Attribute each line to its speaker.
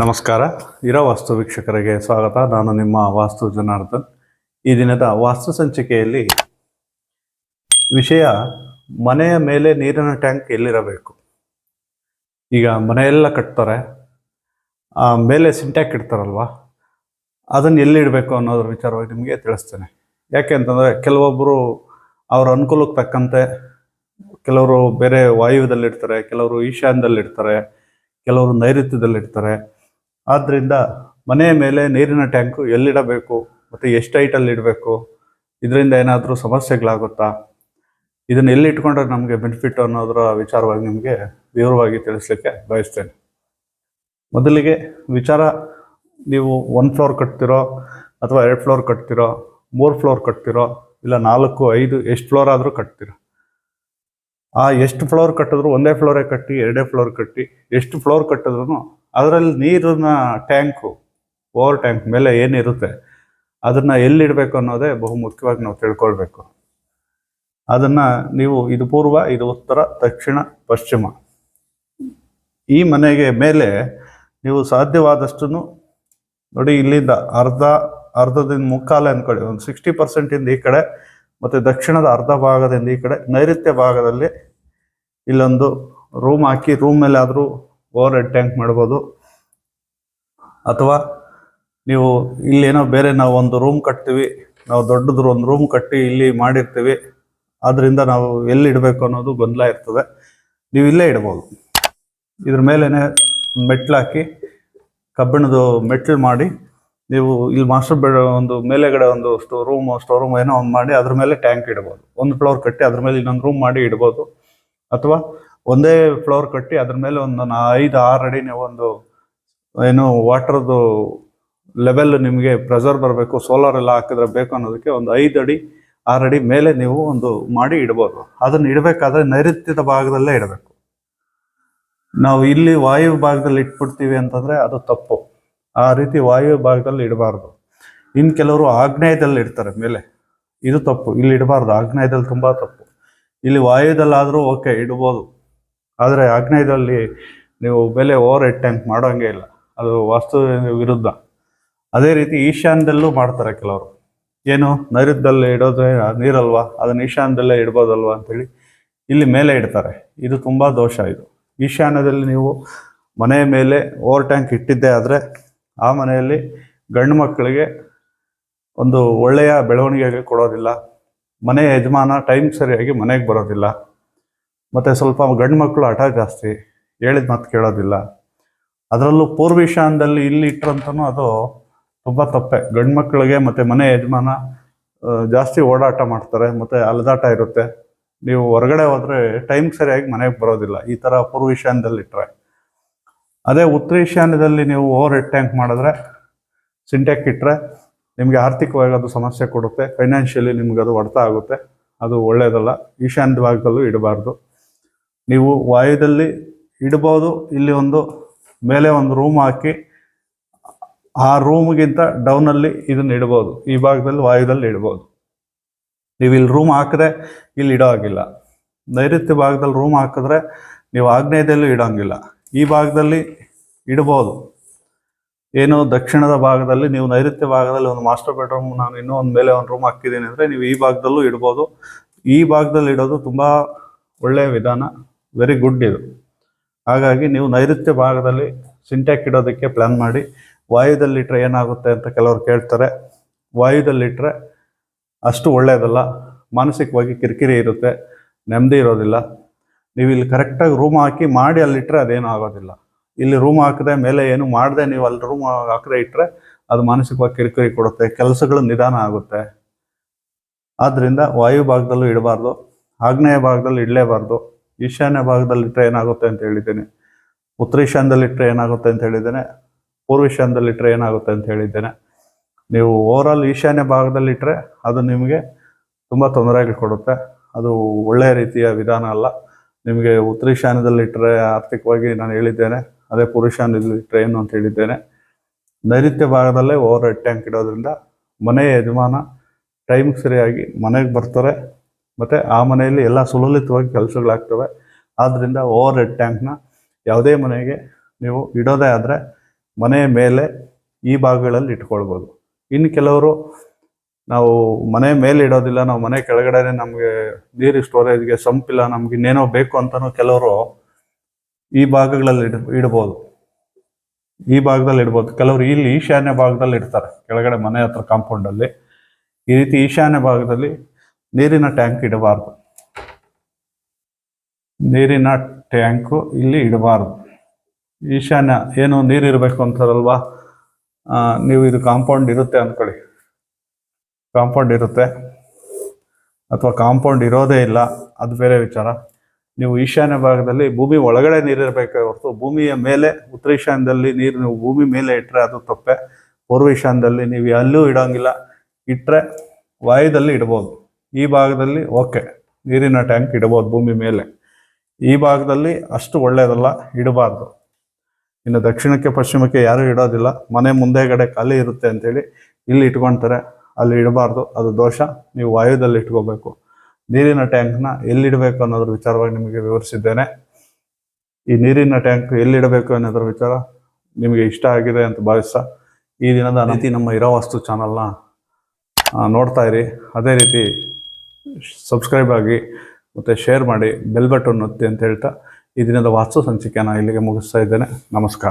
Speaker 1: ನಮಸ್ಕಾರ. ಇರೋ ವಾಸ್ತು ವೀಕ್ಷಕರಿಗೆ ಸ್ವಾಗತ. ನಾನು ನಿಮ್ಮ ವಾಸ್ತು ಜನಾರ್ದನ್. ಈ ದಿನದ ವಾಸ್ತು ಸಂಚಿಕೆಯಲ್ಲಿ ವಿಷಯ ಮನೆಯ ಮೇಲೆ ನೀರಿನ ಟ್ಯಾಂಕ್ ಎಲ್ಲಿರಬೇಕು? ಈಗ ಮನೆಯೆಲ್ಲ ಕಟ್ತಾರೆ. ಮೇಲೆ ಸಿಂಟ್ಯಾಕ್ ಇಡ್ತಾರಲ್ವ? ಅದನ್ನು ಎಲ್ಲಿಡಬೇಕು ಅನ್ನೋದ್ರ ವಿಚಾರವಾಗಿ ನಿಮಗೆ ತಿಳಿಸ್ತೇನೆ. ಯಾಕೆ ಅಂತಂದರೆ ಕೆಲವೊಬ್ಬರು ಅವ್ರ ಅನುಕೂಲಕ್ಕೆ ತಕ್ಕಂತೆ ಕೆಲವರು ಬೇರೆ ವಾಯುವ್ಯದಲ್ಲಿಡ್ತಾರೆ ಕೆಲವರು ಈಶಾನ್ಯದಲ್ಲಿಡ್ತಾರೆ, ಕೆಲವರು ನೈಋತ್ಯದಲ್ಲಿಡ್ತಾರೆ. ಆದ್ದರಿಂದ ಮನೆಯ ಮೇಲೆ ನೀರಿನ ಟ್ಯಾಂಕು ಎಲ್ಲಿಡಬೇಕು ಮತ್ತು ಎಷ್ಟು ಹೈಟಲ್ಲಿ ಇಡಬೇಕು, ಇದರಿಂದ ಏನಾದರೂ ಸಮಸ್ಯೆಗಳಾಗುತ್ತಾ? ಇದನ್ನು ಎಲ್ಲಿ ಇಟ್ಕೊಂಡ್ರೆ ನಮಗೆ ಬೆನಿಫಿಟ್ ಅನ್ನೋದರ ವಿಚಾರವಾಗಿ ನಿಮಗೆ ವಿವರವಾಗಿ ತಿಳಿಸ್ಲಿಕ್ಕೆ ಬಯಸ್ತೇನೆ. ಮೊದಲಿಗೆ ವಿಚಾರ, ನೀವು ಒನ್ ಫ್ಲೋರ್ ಕಟ್ತಿರೋ ಅಥವಾ ಎರಡು ಫ್ಲೋರ್ ಕಟ್ತಿರೋ, ಮೂರು ಫ್ಲೋರ್ ಕಟ್ತಿರೋ, ಇಲ್ಲ ನಾಲ್ಕು, ಐದು, ಎಷ್ಟು ಫ್ಲೋರ್ ಆದರೂ ಕಟ್ತಿರೋ? ಆ ಎಷ್ಟು ಫ್ಲೋರ್ ಕಟ್ಟಿದ್ರು ಒಂದೇ ಫ್ಲೋರೇ ಕಟ್ಟಿ, ಎರಡೇ ಫ್ಲೋರ್ ಕಟ್ಟಿ, ಎಷ್ಟು ಫ್ಲೋರ್ ಕಟ್ಟಿದ್ರು ಅದರಲ್ಲಿ ನೀರಿನ ಟ್ಯಾಂಕು, ಓವರ್ ಟ್ಯಾಂಕ್ ಮೇಲೆ ಏನಿರುತ್ತೆ, ಅದನ್ನು ಎಲ್ಲಿಡಬೇಕು ಅನ್ನೋದೇ ಬಹು ಮುಖ್ಯವಾಗಿ ನಾವು ತಿಳ್ಕೊಳ್ಬೇಕು. ಅದನ್ನು ನೀವು ಇದು ಪೂರ್ವ, ಇದು ಉತ್ತರ, ದಕ್ಷಿಣ, ಪಶ್ಚಿಮ. ಈ ಮನೆಗೆ ಮೇಲೆ ನೀವು ಸಾಧ್ಯವಾದಷ್ಟು ನೋಡಿ ಇಲ್ಲಿಂದ ಅರ್ಧ ಅರ್ಧದಿಂದ ಮುಕ್ಕಾಲೆ ಅಂದ್ಕೊಳ್ಳಿ ಒಂದು ಸಿಕ್ಸ್ಟಿ ಪರ್ಸೆಂಟಿಂದ ಈ ಕಡೆ ಮತ್ತು ದಕ್ಷಿಣದ ಅರ್ಧ ಭಾಗದಿಂದ ಈ ಕಡೆ ನೈಋತ್ಯ ಭಾಗದಲ್ಲಿ ಇಲ್ಲೊಂದು ರೂಮ್ ಹಾಕಿ ರೂಮ್ ಮೇಲೆ ಆದರೂ ಓವರ್ ಹೆಡ್ ಟ್ಯಾಂಕ್ ಮಾಡ್ಬೋದು. ಅಥವಾ ನೀವು ಇಲ್ಲೇನೋ ಬೇರೆ ನಾವು ಒಂದು ರೂಮ್ ಕಟ್ತೀವಿ, ನಾವು ದೊಡ್ಡದ್ರ ಒಂದು ರೂಮ್ ಕಟ್ಟಿ ಇಲ್ಲಿ ಮಾಡಿರ್ತೀವಿ ಆದ್ದರಿಂದ ನಾವು ಎಲ್ಲಿ ಇಡಬೇಕು ಅನ್ನೋದು ಗೊಂದಲ ಇರ್ತದೆ. ನೀವು ಇಲ್ಲೇ ಇಡ್ಬೋದು. ಇದ್ರ ಮೇಲೇನೆ ಮೆಟ್ಲು ಹಾಕಿ ಕಬ್ಬಿಣದ ಮೆಟ್ಲು ಮಾಡಿ, ನೀವು ಇಲ್ಲಿ ಮಾಸ್ಟರ್ ಬೆಡ್ ಒಂದು ಮೇಲೆಗಡೆ ಒಂದು ಸ್ಟೋ, ರೂಮ್, ಸ್ಟೋರ್ ರೂಮ್ ಏನೋ ಒಂದು ಮಾಡಿ, ಅದ್ರ ಮೇಲೆ ಟ್ಯಾಂಕ್ ಇಡ್ಬೋದು. ಒಂದು ಫ್ಲೋರ್ ಕಟ್ಟಿ ಅದ್ರ ಮೇಲೆ ಇನ್ನೊಂದು ರೂಮ್ ಮಾಡಿ ಇಡ್ಬೋದು. ಅಥವಾ ಒಂದೇ ಫ್ಲೋರ್ ಕಟ್ಟಿ ಅದ್ರ ಮೇಲೆ ಒಂದು ನಾ- ಐದು, ಆರು ಅಡಿ ನೀವು ಒಂದು, ಏನು ವಾಟರ್ದು ಲೆವೆಲ್ ನಿಮಗೆ ಪ್ರೆಸರ್ ಬರಬೇಕು ಸೋಲಾರ್ ಎಲ್ಲ ಹಾಕಿದ್ರೆ ಬೇಕು ಅನ್ನೋದಕ್ಕೆ ಒಂದು ಐದು ಅಡಿ, ಆರು ಅಡಿ ಮೇಲೆ ನೀವು ಒಂದು ಮಾಡಿ ಇಡ್ಬೋದು. ಅದನ್ನು ಇಡಬೇಕಾದ್ರೆ ನೈಋತ್ಯದ ಭಾಗದಲ್ಲೇ ಇಡಬೇಕು. ನಾವು ಇಲ್ಲಿ ವಾಯು ಭಾಗದಲ್ಲಿ ಇಟ್ಬಿಡ್ತೀವಿ ಅಂತಂದ್ರೆ ಅದು ತಪ್ಪು. ಆ ರೀತಿ ವಾಯು ಭಾಗದಲ್ಲಿ ಇಡಬಾರ್ದು. ಇನ್ನು ಕೆಲವರು ಆಗ್ನೇಯದಲ್ಲಿ ಇಡ್ತಾರೆ ಮೇಲೆ. ಇದು ತಪ್ಪು. ಇಲ್ಲಿ ಇಡಬಾರ್ದು. ಆಗ್ನೇಯದಲ್ಲಿ ತುಂಬಾ ತಪ್ಪು. ಇಲ್ಲಿ ವಾಯುದಲ್ಲಾದರೂ ಓಕೆ ಇಡ್ಬೋದು. ಆದರೆ ಆಗ್ನೇಯದಲ್ಲಿ ನೀವು ಬೆಲೆ ಓವರ್ ಹೆಡ್ ಟ್ಯಾಂಕ್ ಮಾಡೋಂಗೆ ಇಲ್ಲ. ಅದು ವಾಸ್ತು ವಿರುದ್ಧ. ಅದೇ ರೀತಿ ಈಶಾನ್ಯದಲ್ಲೂ ಮಾಡ್ತಾರೆ ಕೆಲವರು. ಏನು? ನೈಋತ್ಯದಲ್ಲಿ ಇಡೋದು ನೀರಲ್ವಾ? ಅದನ್ನು ಈಶಾನ್ಯದಲ್ಲೇ ಇಡ್ಬೋದಲ್ವಾ ಅಂತೇಳಿ ಇಲ್ಲಿ ಮೇಲೆ ಇಡ್ತಾರೆ. ಇದು ತುಂಬ ದೋಷ ಇದು. ಈಶಾನ್ಯದಲ್ಲಿ ನೀವು ಮನೆಯ ಮೇಲೆ ಓವರ್ ಟ್ಯಾಂಕ್ ಇಟ್ಟಿದ್ದೇ ಆದರೆ ಆ ಮನೆಯಲ್ಲಿ ಗಂಡು ಮಕ್ಕಳಿಗೆ ಒಂದು ಒಳ್ಳೆಯ ಬೆಳವಣಿಗೆಗೆ ಕೊಡೋದಿಲ್ಲ. ಮನೆ ಯಜಮಾನ ಟೈಮ್ ಸರಿಯಾಗಿ ಮನೆಗೆ ಬರೋದಿಲ್ಲ. ಮತ್ತು ಸ್ವಲ್ಪ ಗಂಡು ಮಕ್ಕಳು ಹಠ ಜಾಸ್ತಿ ಹೇಳಿದ ಮಾತು ಕೇಳೋದಿಲ್ಲ. ಅದರಲ್ಲೂ ಪೂರ್ವೀಶಾನದಲ್ಲಿ ಇಲ್ಲಿ ಇಟ್ಟರಂತನೂ ಅದು ತುಂಬ ತಪ್ಪೆ. ಗಂಡು ಮಕ್ಕಳಿಗೆ ಮತ್ತು ಮನೆ ಯಜಮಾನ ಜಾಸ್ತಿ ಓಡಾಟ ಮಾಡ್ತಾರೆ, ಮತ್ತು ಅಲದಾಟ ಇರುತ್ತೆ. ನೀವು ಹೊರಗಡೆ ಹೋದರೆ ಟೈಮ್ ಸರಿಯಾಗಿ ಮನೆಗೆ ಬರೋದಿಲ್ಲ. ಈ ಥರ ಪೂರ್ವೀಶಾನ್ಯದಲ್ಲಿ ಇಟ್ಟರೆ ಅದೇ ಉತ್ತರ ಈಶಾನ್ಯದಲ್ಲಿ ನೀವು ಓವರ್ ಹೆಡ್ ಟ್ಯಾಂಕ್ ಮಾಡಿದ್ರೆ ಸಿಂಟ್ಯಾಕ್ ಇಟ್ಟರೆ ನಿಮಗೆ ಆರ್ಥಿಕವಾಗಿ ಅದು ಸಮಸ್ಯೆ ಕೊಡುತ್ತೆ. ಫೈನಾನ್ಷಿಯಲಿ ನಿಮ್ಗೆ ಅದು ಹೊಡೆತ ಆಗುತ್ತೆ. ಅದು ಒಳ್ಳೆಯದಲ್ಲ ಈಶಾನ್ಯ ಭಾಗದಲ್ಲೂ ಇಡಬಾರ್ದು. ನೀವು ವಾಯುದಲ್ಲಿ ಇಡ್ಬೋದು ಇಲ್ಲಿ ಒಂದು ಮೇಲೆ ಒಂದು ರೂಮ್ ಹಾಕಿ, ಆ ರೂಮ್ಗಿಂತ ಡೌನಲ್ಲಿ ಇದನ್ನ ಇಡ್ಬೋದು ಈ ಭಾಗದಲ್ಲಿ ವಾಯುದಲ್ಲಿ ಇಡ್ಬೋದು ನೀವು ಇಲ್ಲಿ ರೂಮ್ ಹಾಕಿದ್ರೆ ಇಲ್ಲಿ ಇಡೋ ಆಗಿಲ್ಲ ನೈಋತ್ಯ ಭಾಗದಲ್ಲಿ ರೂಮ್ ಹಾಕಿದ್ರೆ ನೀವು ಆಗ್ನೇಯದಲ್ಲೂ ಇಡೋಂಗಿಲ್ಲ ಈ ಭಾಗದಲ್ಲಿ ಇಡ್ಬೋದು ಏನು ದಕ್ಷಿಣದ ಭಾಗದಲ್ಲಿ ನೀವು ನೈಋತ್ಯ ಭಾಗದಲ್ಲಿ ಒಂದು ಮಾಸ್ಟರ್ ಬೆಡ್ರೂಮ್ ನಾನು ಇನ್ನೂ ಒಂದು ಮೇಲೆ ಒಂದು ರೂಮ್ ಹಾಕಿದ್ದೀನಿ ಅಂದರೆ ನೀವು ಈ ಭಾಗದಲ್ಲೂ ಇಡ್ಬೋದು ಈ ಭಾಗದಲ್ಲಿ ಇಡೋದು ತುಂಬ ಒಳ್ಳೆಯ ವಿಧಾನ. ವೆರಿ ಗುಡ್ ಇದು. ಹಾಗಾಗಿ ನೀವು ನೈಋತ್ಯ ಭಾಗದಲ್ಲಿ ಸಿಂಟ್ಯಾಕ್ ಇಡೋದಕ್ಕೆ ಪ್ಲ್ಯಾನ್ ಮಾಡಿ. ವಾಯುದಲ್ಲಿಟ್ಟರೆ ಏನಾಗುತ್ತೆ ಅಂತ ಕೆಲವರು ಕೇಳ್ತಾರೆ. ವಾಯುದಲ್ಲಿಟ್ಟರೆ ಅಷ್ಟು ಒಳ್ಳೆಯದಲ್ಲ ಮಾನಸಿಕವಾಗಿ ಕಿರಿಕಿರಿ ಇರುತ್ತೆ. ನೆಮ್ಮದಿ ಇರೋದಿಲ್ಲ. ನೀವು ಇಲ್ಲಿ ಕರೆಕ್ಟಾಗಿ ರೂಮ್ ಹಾಕಿ ಮಾಡಿ ಅಲ್ಲಿಟ್ಟರೆ ಅದೇನೂ ಆಗೋದಿಲ್ಲ. ಇಲ್ಲಿ ರೂಮ್ ಹಾಕದೆ ಮೇಲೆ ಏನು ಮಾಡದೆ ನೀವು ಅಲ್ಲಿ ರೂಮ್ ಹಾಕದೆ ಇಟ್ಟರೆ ಅದು ಮಾನಸಿಕವಾಗಿ ಕಿರಿಕಿರಿ ಕೊಡುತ್ತೆ. ಕೆಲಸಗಳು ನಿಧಾನ ಆಗುತ್ತೆ. ಆದ್ದರಿಂದ ವಾಯು ಭಾಗದಲ್ಲೂ ಇಡಬಾರ್ದು. ಆಗ್ನೇಯ ಭಾಗದಲ್ಲಿ ಇಡಲೇಬಾರ್ದು. ಈಶಾನ್ಯ ಭಾಗದಲ್ಲಿ ಇಟ್ಟರೆ ಏನಾಗುತ್ತೆ ಅಂತ ಹೇಳಿದ್ದೇನೆ. ಉತ್ತರ ಈಶಾನ್ಯದಲ್ಲಿ ಇಟ್ಟರೆ ಏನಾಗುತ್ತೆ ಅಂತ ಹೇಳಿದ್ದೇನೆ. ಪೂರ್ವ ಈಶಾನ್ಯದಲ್ಲಿ ಇಟ್ಟರೆ ಏನಾಗುತ್ತೆ ಅಂತ ಹೇಳಿದ್ದೇನೆ. ನೀವು ಓವರಾಲ್ ಈಶಾನ್ಯ ಭಾಗದಲ್ಲಿ ಇಟ್ಟರೆ ಅದು ನಿಮಗೆ ತುಂಬ ತೊಂದರೆಗಳು ಕೊಡುತ್ತೆ ಅದು ಒಳ್ಳೆಯ ರೀತಿಯ ವಿಧಾನ ಅಲ್ಲ. ನಿಮಗೆ ಉತ್ತರ ಈಶಾನ್ಯದಲ್ಲಿಟ್ಟರೆ ಆರ್ಥಿಕವಾಗಿ ನಾನು ಹೇಳಿದ್ದೇನೆ. ಅದೇ ಪುರುಷಾನ್ಯದಲ್ಲಿ ಇಟ್ಟರೆ ಏನು ಅಂತ ಹೇಳಿದ್ದೇನೆ. ನೈಋತ್ಯ ಭಾಗದಲ್ಲೇ ಓವರ್ ಹೆಡ್ ಟ್ಯಾಂಕ್ ಇಡೋದ್ರಿಂದ ಮನೆಯ ಯಜಮಾನ ಟೈಮ್ಗೆ ಸರಿಯಾಗಿ ಮನೆಗೆ ಬರ್ತಾರೆ. ಮತ್ತು ಆ ಮನೆಯಲ್ಲಿ ಎಲ್ಲ ಸುಲಲಿತವಾಗಿ ಕೆಲಸಗಳಾಗ್ತವೆ. ಆದ್ದರಿಂದ ಓವರ್ ಹೆಡ್ ಟ್ಯಾಂಕ್ನ ಯಾವುದೇ ಮನೆಗೆ ನೀವು ಇಡೋದೇ ಆದರೆ ಮನೆಯ ಮೇಲೆ ಈ ಭಾಗಗಳಲ್ಲಿ ಇಟ್ಕೊಳ್ಬೋದು. ಇನ್ನು ಕೆಲವರು ನಾವು ಮನೆ ಮೇಲೆ ಇಡೋದಿಲ್ಲ, ನಾವು ಮನೆ ಕೆಳಗಡೆನೆ ನಮಗೆ ನೀರು ಸ್ಟೋರೇಜ್ಗೆ ಸಂಪಿಲ್ಲ ನಮ್ಗೆ ಇನ್ನೇನೋ ಬೇಕು ಅಂತಲೂ ಕೆಲವರು ಈ ಭಾಗಗಳಲ್ಲಿ ಇಡ್, ಇಡ್ಬೋದು. ಈ ಭಾಗದಲ್ಲಿ ಇಡ್ಬೋದು. ಕೆಲವರು ಇಲ್ಲಿ ಈಶಾನ್ಯ ಭಾಗದಲ್ಲಿ ಇಡ್ತಾರೆ, ಕೆಳಗಡೆ ಮನೆ ಹತ್ರ ಕಾಂಪೌಂಡಲ್ಲಿ ಈ ರೀತಿ ಈಶಾನ್ಯ ಭಾಗದಲ್ಲಿ ನೀರಿನ ಟ್ಯಾಂಕ್ ಇಡಬಾರ್ದು. ನೀರಿನ ಟ್ಯಾಂಕು ಇಲ್ಲಿ ಇಡಬಾರ್ದು. ಈಶಾನ್ಯ ಏನು ನೀರು ಇರಬೇಕು ಅಂತಾರಲ್ವಾ? ನೀವು ಇದು ಕಾಂಪೌಂಡ್ ಇರುತ್ತೆ ಅಂದ್ಕೊಳ್ಳಿ ಕಾಂಪೌಂಡ್ ಇರುತ್ತೆ. ಅಥವಾ ಕಾಂಪೌಂಡ್ ಇರೋದೇ ಇಲ್ಲ, ಅದು ಬೇರೆ ವಿಚಾರ. ನೀವು ಈಶಾನ್ಯ ಭಾಗದಲ್ಲಿ ಭೂಮಿ ಒಳಗಡೆ ನೀರಿರಬೇಕೆ ಹೊರತು ಭೂಮಿಯ ಮೇಲೆ, ಉತ್ತರ ಈಶಾನ್ಯದಲ್ಲಿ ನೀರು ನೀವು ಭೂಮಿ ಮೇಲೆ ಇಟ್ಟರೆ ಅದು ತಪ್ಪೆ. ಪೂರ್ವ ಈಶಾನ್ಯದಲ್ಲಿ ನೀವು ಅಲ್ಲೂ ಇಡೋಂಗಿಲ್ಲ. ಇಟ್ಟರೆ ವಾಯುದಲ್ಲಿ ಇಡ್ಬೋದು. ಈ ಭಾಗದಲ್ಲಿ ಓಕೆ, ನೀರಿನ ಟ್ಯಾಂಕ್ ಇಡಬಹುದು ಭೂಮಿ ಮೇಲೆ. ಈ ಭಾಗದಲ್ಲಿ ಅಷ್ಟು ಒಳ್ಳೆಯದಲ್ಲ, ಇಡಬಾರ್ದು. ಇನ್ನು ದಕ್ಷಿಣಕ್ಕೆ ಪಶ್ಚಿಮಕ್ಕೆ ಯಾರೂ ಇಡೋದಿಲ್ಲ, ಮನೆ ಮುಂದೆಗಡೆ ಖಾಲಿ ಇರುತ್ತೆ ಅಂತೇಳಿ ಇಲ್ಲಿ ಇಟ್ಕೊಳ್ತಾರೆ ಅಲ್ಲಿ ಇಡಬಾರ್ದು, ಅದು ದೋಷ. ನೀವು ವಾಯುದಲ್ಲಿ ಇಟ್ಕೋಬೇಕು. ನೀರಿನ ಟ್ಯಾಂಕ್ನ ಎಲ್ಲಿಡಬೇಕು ಅನ್ನೋದ್ರ ವಿಚಾರವಾಗಿ ನಿಮಗೆ ವಿವರಿಸಿದ್ದೇನೆ. ಈ ನೀರಿನ ಟ್ಯಾಂಕ್ ಎಲ್ಲಿಡಬೇಕು ಅನ್ನೋದ್ರ ವಿಚಾರ ನಿಮಗೆ ಇಷ್ಟ ಆಗಿದೆ ಅಂತ ಭಾವಿಸ್ತಾ, ಈ ದಿನದ ಅನತಿ ನಮ್ಮ ಇರೋ ವಸ್ತು ಚಾನಲ್ನ ನೋಡ್ತಾ ಇರಿ. ಅದೇ ರೀತಿ ಸಬ್ಸ್ಕ್ರೈಬ್ ಆಗಿ ಮತ್ತು ಶೇರ್ ಮಾಡಿ ಬೆಲ್ ಬಟನ್ ಒತ್ತಿ ಅಂತ ಹೇಳ್ತಾ, ಈ ದಿನದ ವಾಸ್ತು ಸಂಚಿಕೆಯನ್ನು ಇಲ್ಲಿಗೆ ಮುಗಿಸ್ತಾ ಇದ್ದೇನೆ. ನಮಸ್ಕಾರ.